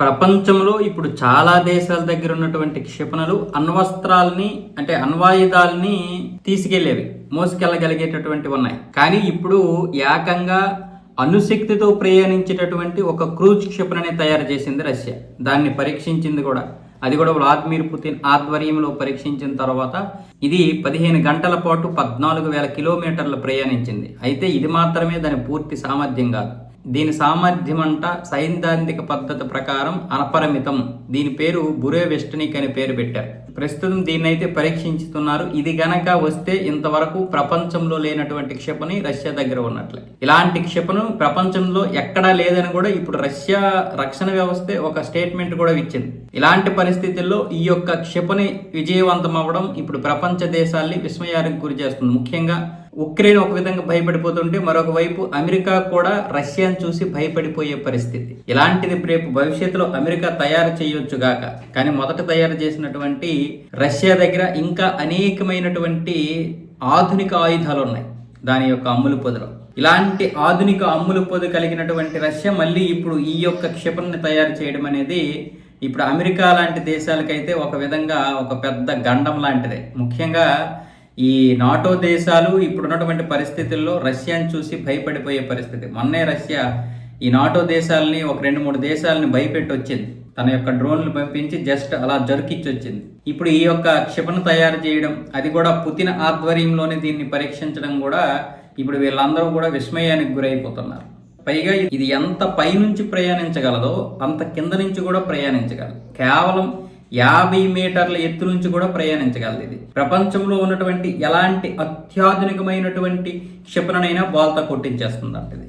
ప్రపంచంలో ఇప్పుడు చాలా దేశాల దగ్గర ఉన్నటువంటి క్షిపణులు అణ్వస్త్రాల్ని అంటే అణ్వాయుధాలని తీసుకెళ్ళేవి మోసుకెళ్ళగలిగేటటువంటి ఉన్నాయి. కానీ ఇప్పుడు ఏకంగా అణుశక్తితో ప్రయాణించేటటువంటి ఒక క్రూజ్ క్షిపణిని తయారు చేసింది రష్యా. దాన్ని పరీక్షించింది కూడా. అది కూడా వ్లాదిమిర్ పుతిన్ ఆధ్వర్యంలో పరీక్షించిన తర్వాత ఇది పదిహేను గంటల పాటు పద్నాలుగు వేల కిలోమీటర్లు ప్రయాణించింది. అయితే ఇది మాత్రమే దాని పూర్తి సామర్థ్యం కాదు. దీని సామర్థ్యం అంట సైద్ధాంతిక పద్ధతి ప్రకారం అనపరిమితం దీని పేరు బురే వెస్టనిక్ అని పేరు పెట్టారు. ప్రస్తుతం దీన్ని అయితే పరీక్షించుతున్నారు. ఇది గనక వస్తే ఇంతవరకు ప్రపంచంలో లేనటువంటి క్షిపణి రష్యా దగ్గర ఉన్నట్లే. ఇలాంటి క్షిపణి ప్రపంచంలో ఎక్కడా లేదని కూడా ఇప్పుడు రష్యా రక్షణ వ్యవస్థ ఒక స్టేట్మెంట్ కూడా ఇచ్చింది. ఇలాంటి పరిస్థితుల్లో ఈ యొక్క క్షిపణి విజయవంతం అవ్వడం ఇప్పుడు ప్రపంచ దేశాల్ని విస్మయానికి గురి చేస్తుంది ముఖ్యంగా ఉక్రెయిన్ ఒక విధంగా భయపడిపోతుంటే మరొక వైపు అమెరికా కూడా రష్యాను చూసి భయపడిపోయే పరిస్థితి. ఇలాంటిది రేపు భవిష్యత్తులో అమెరికా తయారు చేయొచ్చు గాక. కానీ మొదట తయారు చేసినటువంటి రష్యా దగ్గర ఇంకా అనేకమైనటువంటి ఆధునిక ఆయుధాలు ఉన్నాయి. దాని యొక్క అమ్ములు పొదలో. ఇలాంటి ఆధునిక అమ్ములు పొది కలిగినటువంటి రష్యా మళ్ళీ ఇప్పుడు ఈ యొక్క క్షిపణిని తయారు చేయడం అనేది ఇప్పుడు అమెరికా లాంటి దేశాలకైతే ఒక విధంగా ఒక పెద్ద గండం లాంటిదే. ముఖ్యంగా ఈ నాటో దేశాలు ఇప్పుడున్నటువంటి పరిస్థితుల్లో రష్యాని చూసి భయపడిపోయే పరిస్థితి. మొన్నే రష్యా ఈ నాటో దేశాలని ఒక రెండు మూడు దేశాలని భయపెట్టి వచ్చింది తన యొక్క డ్రోన్లు పంపించి జస్ట్ అలా జరికిచ్చి వచ్చింది ఇప్పుడు ఈ యొక్క క్షిపణి తయారు చేయడం అది కూడా పుతిన ఆధ్వర్యంలోనే దీన్ని పరీక్షించడం కూడా ఇప్పుడు వీళ్ళందరూ కూడా విస్మయానికి గురైపోతున్నారు. పైగా ఇది ఎంత పైనుంచి ప్రయాణించగలదో అంత కింద నుంచి కూడా ప్రయాణించగలదు. కేవలం యాభై మీటర్ల ఎత్తు నుంచి కూడా ప్రయాణించగలదు ఇది ప్రపంచంలో ఉన్నటువంటి ఎలాంటి అత్యాధునికమైనటువంటి క్షిపణనైనా బాల్తో కొట్టించేస్తుంది ఇది